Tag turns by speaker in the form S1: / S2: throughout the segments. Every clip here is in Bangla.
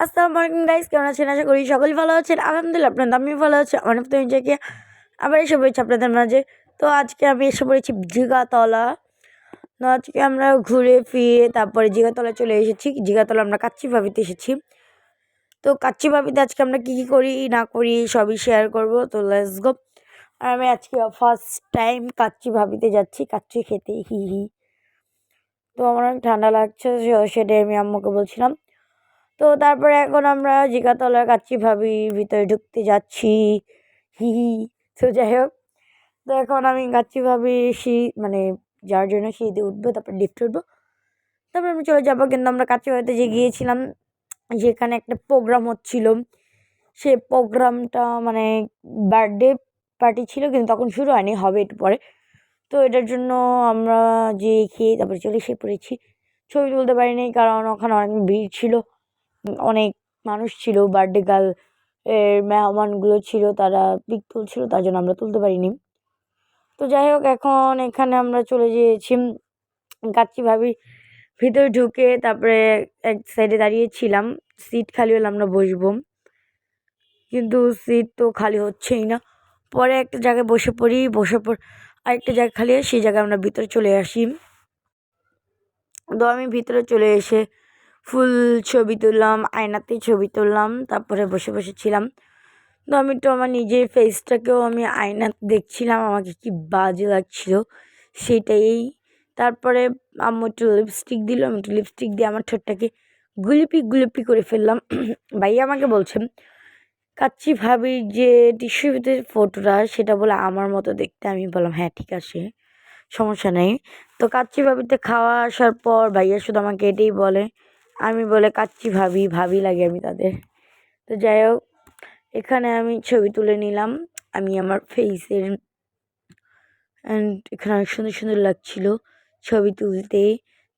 S1: আসসালামু আলাইকুম গাইস কেমন আছেন? আশা করি সকলেই ভালো আছেন। আলহামদুলিল্লাহ আপনার আমিও ভালো আছি অনেক তো নিজেকে আবার এসে পড়েছি আপনাদের মাঝে। তো আজকে আমি এসে পড়েছি জিগাতলা। তো আজকে আমরা ঘুরে ফিরে তারপরে জিগাতলা চলে এসেছি। জিগাতলা আমরা কাচ্চি ভাবিতে এসেছি। তো কাচ্চি ভাবিতে আজকে আমরা কী কী করি, না করি, সবই শেয়ার করব। তো লেটস গো আর আমি আজকে ফার্স্ট টাইম কাচ্চি ভাবিতে যাচ্ছি, কাচ্চি খেতে, হি হি। তো আমার অনেক ঠান্ডা লাগছে সেটাই আমি আম্মুকে বলছিলাম। তো তারপরে এখন আমরা জিগাতলার কাচ্চি ভাবি ভিতরে ঢুকতে যাচ্ছি। হি হি তো যাই হোক, তো এখন আমি কাচ্চি ভাবি সিঁড়ি মানে যার জন্য সিঁড়িতে উঠবো, তারপর লিফটে উঠবো। তারপর আমি চলে যাব, কিন্তু আমরা কাচ্চি ভাবিতে যে গিয়েছিলাম, যেখানে একটা প্রোগ্রাম হচ্ছিল। সে প্রোগ্রামটা মানে বার্থডে পার্টি ছিল, কিন্তু তখন শুরু হয়নি, হবে একটু পরে। তো এটার জন্য আমরা যে খেয়ে তারপরে চলে এসে পড়েছি। ছবি তুলতে পারিনি, কারণ ওখানে অনেক ভিড় ছিল। অনেক মানুষ ছিল বার্থডে গার্ল এর মেহমানগুলো ছিল, তারা পিক তুলছিল তার জন্য আমরা তুলতে পারিনি। তো যাই হোক, এখন এখানে আমরা চলে গিয়েছি। কাচ্চি ভাবি ভিতরে ঢুকে তারপরে এক সাইডে দাঁড়িয়েছিলাম সিট খালি হলে আমরা বসবো। কিন্তু সিট তো খালি হচ্ছেই না। পরে একটা জায়গায় বসে পড়ি, বসে পর আরেকটা জায়গা খালি, সেই জায়গায় আমরা ভিতরে চলে আসি। তো আমি ভিতরে চলে এসে ফুল ছবি তুললাম আয়নাতে ছবি তুললাম, তারপরে বসে বসে ছিলাম। তো আমি তো আমার নিজের ফেসটাকেও আমি আয়নাতে দেখছিলাম, আমাকে কি বাজে লাগছিল সেটাই। তারপরে আম্মু একটু লিপস্টিক দিল, আমি একটু লিপস্টিক দিয়ে আমার ঠোঁটটাকে গুলিপি গুলিপি করে ফেললাম। ভাইয়া আমাকে বলছেন কাচ্চি ভাবির যে টিস্যু ভিতরে ফটোটা সেটা বলে আমার মতো দেখতে। আমি বললাম হ্যাঁ ঠিক আছে, সমস্যা নেই। তো কাচ্চি ভাবিতে খাওয়া আসার পর ভাইয়া শুধু আমাকে এটাই বলে আমি বলে কাচ্চি ভাবি ভাবি লাগে আমি তাদের। তো যাই হোক, এখানে আমি ছবি তুলে নিলাম। আমি আমার ফেসের অ্যান্ড এখানে অনেক সুন্দর সুন্দর লাগছিল ছবি তুলতে।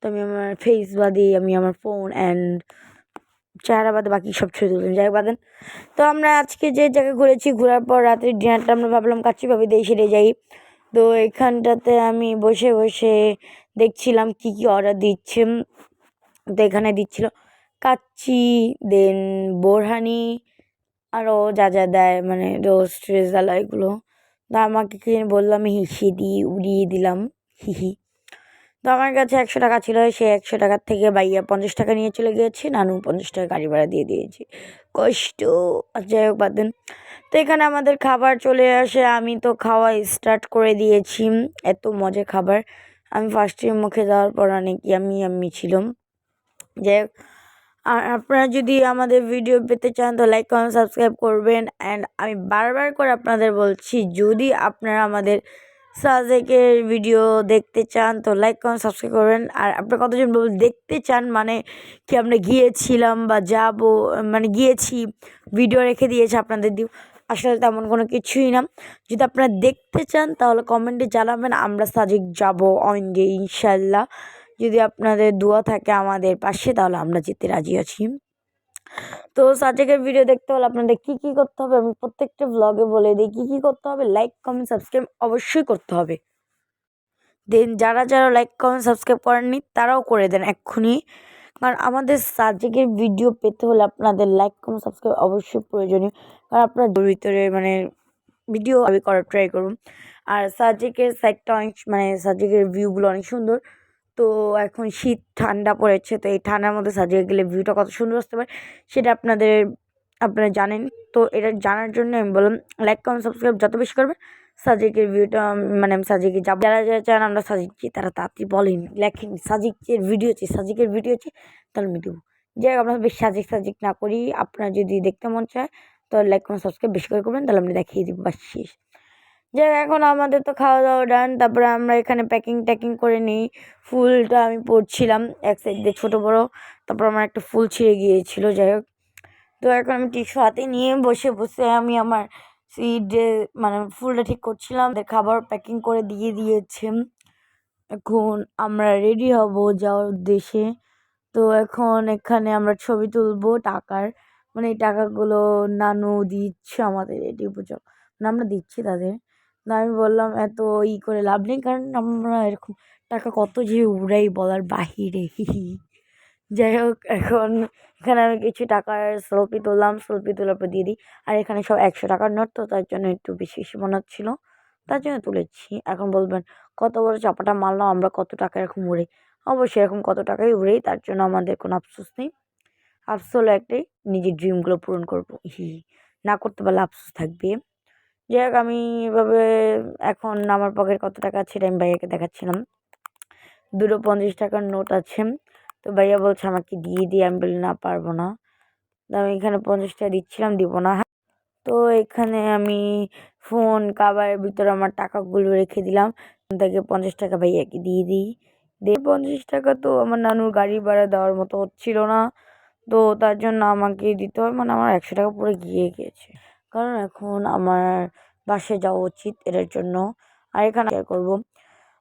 S1: তো আমি আমার ফেস বাদে আমি আমার ফোন অ্যান্ড চেহারা বাদে বাকি সব ছবি তুললাম যাই বাদেন। তো আমরা আজকে যে জায়গায় ঘুরেছি, ঘোরার পর রাতের ডিনারটা আমরা ভাবলাম কাচ্চি ভাবি দিয়ে সেরে যাই। তো এখানটাতে আমি বসে বসে দেখছিলাম কি কি অর্ডার দিচ্ছে। তো এখানে দিচ্ছিল। কাচ্চি, দেন বোরহানি আরও যা যা দেয় মানে রোস্ট, রেজালা, এগুলো। তো আমাকে কি বললাম হিসি দিয়ে উড়িয়ে দিলাম, হিহি। তো আমার কাছে একশো টাকা ছিল, সে একশো টাকার থেকে বাইয়া পঞ্চাশ টাকা নিয়ে চলে গিয়েছে, নানু পঞ্চাশ টাকা গাড়ি ভাড়া দিয়ে দিয়েছে। কষ্ট যাই হোক, বাদ দেন। তো এখানে আমাদের খাবার চলে আসে, আমি তো খাওয়া স্টার্ট করে দিয়েছি, এত মজা খাবার। আমি ফার্স্ট টাইম মুখে যাওয়ার পর অনেক ইয়ামি ইয়াম্মি ছিলাম। হোক আর আপনারা যদি আমাদের ভিডিও পেতে চান, তো লাইক কমেন্ট সাবস্ক্রাইব করবেন। অ্যান্ড আমি বারবার করে আপনাদের বলছি, যদি আপনারা আমাদের সাজেকের ভিডিও দেখতে চান, তো লাইক কমেন্ট সাবস্ক্রাইব করবেন। আর আপনারা কতজন দেখতে চান মানে কি আমরা গিয়েছিলাম বা যাব মানে গিয়েছি ভিডিও রেখে দিয়েছে আপনাদের দিও, আসলে তেমন কোনো কিছুই না। যদি আপনারা দেখতে চান, তাহলে কমেন্টে জানাবেন, আমরা সাজেক যাব অঙ্গে, ইনশাল্লাহ। যদি আপনাদের দোয়া থাকে আমাদের পাশে, তাহলে আমরা যেতে রাজি আছি। তো সাজেকের ভিডিও দেখতে হলে আপনাদের কী কী করতে হবে? আমি প্রত্যেকটা ব্লগে বলে দিই, কী কী করতে হবে? লাইক কমেন্ট সাবস্ক্রাইব অবশ্যই করতে হবে। দেন যারা যারা লাইক কমেন্ট সাবস্ক্রাইব করেননি, তারাও করে দেন এক্ষুনি। কারণ আমাদের সাজেকের ভিডিও পেতে হলে আপনাদের লাইক কমেন্ট সাবস্ক্রাইব অবশ্যই প্রয়োজনীয়। কারণ আপনার ভিতরে মানে ভিডিও আমি করার ট্রাই করুন। আর সাজেকের সাইডটা অনেক মানে সাজেকের ভিউগুলো অনেক সুন্দর। তো এখন শীত, ঠান্ডা পড়েছে, তো এই ঠান্ডার মধ্যে সাজিয়ে গেলে ভিউটা কত সুন্দর আসতে পারে সেটা আপনাদের, আপনারা জানেন। তো এটা জানার জন্য আমি বললাম লাইক কমেন্ট সাবস্ক্রাইব যত বেশি করবে সাজিকের ভিডিওটা মানে আমি সাজিকে যাব। যারা যারা চান আমরা সাজিকছি তারা তাড়াতাড়ি বলেন লেখেন সাজিকের ভিডিও আছে সাজিকের ভিডিও আছে তাহলে আমি দেবো। যাই আমরা বেশ সাজিক সাজিক না করি, আপনার যদি দেখতে মন চায় তো লাইক কমেন্ট সাবস্ক্রাইব বেশি করে করবেন, তাহলে আমরা দেখিয়ে দিব বা শেষ। যাই এখন আমাদের তো খাওয়া দাওয়া ডান তারপরে আমরা এখানে প্যাকিং ট্যাকিং করে নিই। ফুলটা আমি পড়ছিলাম এক সাইড দিয়ে ছোটো বড়ো, তারপর আমার একটা ফুল ছিঁড়ে গিয়েছিল, যাই হোক। তো এখন আমি টিস্যু হাতে নিয়ে বসে বসে আমি আমার সিটে মানে ফুলটা ঠিক করছিলাম খাবার প্যাকিং করে দিয়ে দিয়েছে। এখন আমরা রেডি হব যাওয়ার উদ্দেশ্যে। তো এখন এখানে আমরা ছবি তুলবো, টাকার। মানে এই টাকাগুলো নানু দিচ্ছে আমাদের, এটি পুজো মানে আমরা দিচ্ছি তাদের। না, আমি বললাম, এত ই করে লাভ নেই। কারণ আমরা এরকম টাকা কত যে উড়াই বলার বাহিরে। যাই হোক, এখন এখানে আমি কিছু টাকার সেলফি তুললাম সেলফি তোলার পর দিয়ে দিই। আর এখানে সব একশো টাকার নোট তো তার জন্য একটু বেশি বেশি মনে হচ্ছিল। তার জন্য তুলেছি। এখন বলবেন, কত বড় চাপাটা মারলাম, আমরা কত টাকা এরকম উড়ে অবশ্যই এরকম কত টাকাই উড়েই, তার জন্য আমাদের কোনো আফসোস নেই। আফসোস হলো একটাই, নিজের ড্রিমগুলো পূরণ করব। হি। না করতে পারলে আফসোস থাকবে। যাই হোক আমি এভাবে এখন আমার পকেট কত টাকা আছে আমি ভাইয়াকে দেখাচ্ছিলাম। দুটো পঞ্চাশ টাকার নোট আছে। তো ভাইয়া বলছে আমাকে দিয়ে দিয়ে আমি বলি না, পারব না। আমি এখানে পঞ্চাশ টাকা দিচ্ছিলাম, দিব না। তো এখানে আমি ফোন কাবারের ভিতরে আমার টাকাগুলো রেখে দিলাম। তাকে পঞ্চাশ টাকা ভাইয়াকে দিয়ে দিই। দিয়ে পঞ্চাশ টাকা তো আমার নানুর গাড়ি ভাড়া দেওয়ার মতো হচ্ছিল না। তো তার জন্য আমাকে দিতে হয় মানে আমার একশো টাকা পুরো গিয়ে গিয়েছে কারণ এখন আমার বাসে যাওয়া উচিত এটার জন্য। আর এখানে শেয়ার করব।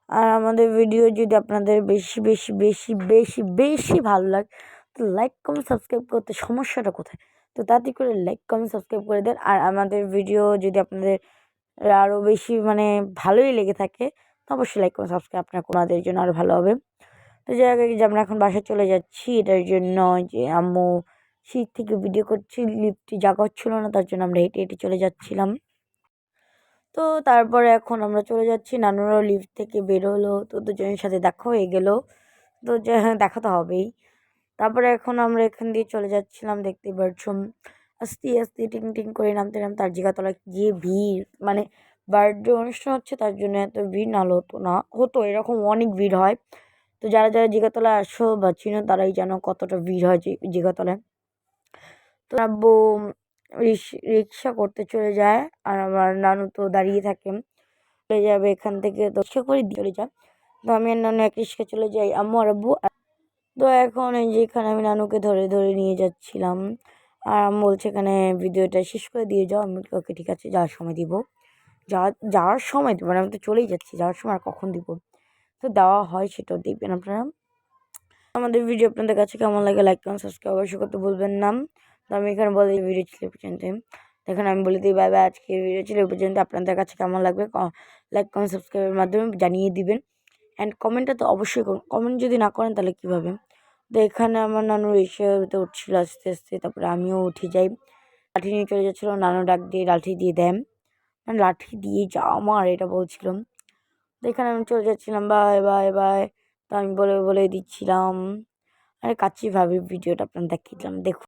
S1: আর আমাদের ভিডিও যদি আপনাদের বেশি বেশি বেশি বেশি বেশি ভালো লাগে, তো লাইক কমেন্ট সাবস্ক্রাইব করতে সমস্যাটা কোথায়? তো তাতে করে লাইক কমেন্ট সাবস্ক্রাইব করে দেন। আর আমাদের ভিডিও যদি আপনাদের আরও বেশি মানে ভালোই লেগে থাকে, তো অবশ্যই লাইক কমেন্ট সাবস্ক্রাইব আপনার কোনাদের জন্য আরও ভালো হবে। তো যাই হোক যে আমরা এখন বাসায় চলে যাচ্ছি। এটার জন্য যে আম্মু শীত থেকে ভিডিও করছি, লিফটে জায়গা হচ্ছিল না, তার জন্য আমরা হেঁটে হেঁটে চলে যাচ্ছিলাম। তো তারপরে এখন আমরা চলে যাচ্ছি, নানুরাও লিফট থেকে বেরোলো তো দুজনের সাথে দেখা হয়ে গেলো। তো হ্যাঁ দেখা তো হবেই। তারপরে এখন আমরা এখান দিয়ে চলে যাচ্ছিলাম, দেখতে পাচ্ছম আস্তে আস্তে, টিং টিং করে নামতে নামতে আর জিগাতলা গিয়ে ভিড় মানে বার্থডে অনুষ্ঠান হচ্ছে, তার জন্য এত ভিড় নাহলে হতো না, হতো, এরকম অনেক ভিড় হয়। তো যারা যারা জিগাতলায় আসো বা চিনো, তারাই জানো কতটা ভিড় হয় জিগাতলায়। তো আব্বু রিক্সা করতে চলে যায় আর আমার নানু তো দাঁড়িয়ে থাকে। চলে যাবে এখান থেকে তো রিক্সা করে চলে যায়। তো আমি আর নানু এক রিক্সা চলে যাই। আম্মু আর আব্বু তো এখন এই যে এখানে আমি নানুকে ধরে ধরে নিয়ে যাচ্ছিলাম। আর আমি বলছে, এখানে ভিডিওটা শেষ করে দিয়ে যাও। আমি ওকে, ঠিক আছে, যাওয়ার সময় দিব। যা, যাওয়ার সময় দেবো মানে আমি তো চলেই যাচ্ছি। যাওয়ার সময় আর কখন দিব? তো দেওয়া হয়, সেটাও দেখবেন আপনারা। আমাদের ভিডিও আপনাদের কাছে কেমন লাগে লাইক কমেন্ট সাবস্ক্রাইব অবশ্যই করতে বলবেন না। তো আমি এখানে বলে দিই ভিডিও ছিল পর্যন্ত দেখেন আমি বলে দিই বাই আজকে ভিডিও ছিল পর্যন্ত। আপনাদের কাছে কেমন লাগবে লাইক কমেন্ট সাবস্ক্রাইবের মাধ্যমে জানিয়ে দিবেন। অ্যান্ড কমেন্টটা তো অবশ্যই করুন। কমেন্ট যদি না করেন, তাহলে কীভাবে তো এখানে আমার নানু এসে উঠছিল আস্তে আস্তে, তারপরে আমিও উঠে যাই। লাঠি নিয়ে চলে যাচ্ছিল, নানু ডাক দিয়ে লাঠি দিয়ে দেন। মানে লাঠি দিয়ে যা আমার এটা বলছিলাম তো এখানে আমি চলে যাচ্ছিলাম বাই বাই বাই তো আমি বলে বলে দিচ্ছিলাম। আরে কাছে ভাবে ভিডিওটা আপনার দেখিয়েছিলাম দেখুন।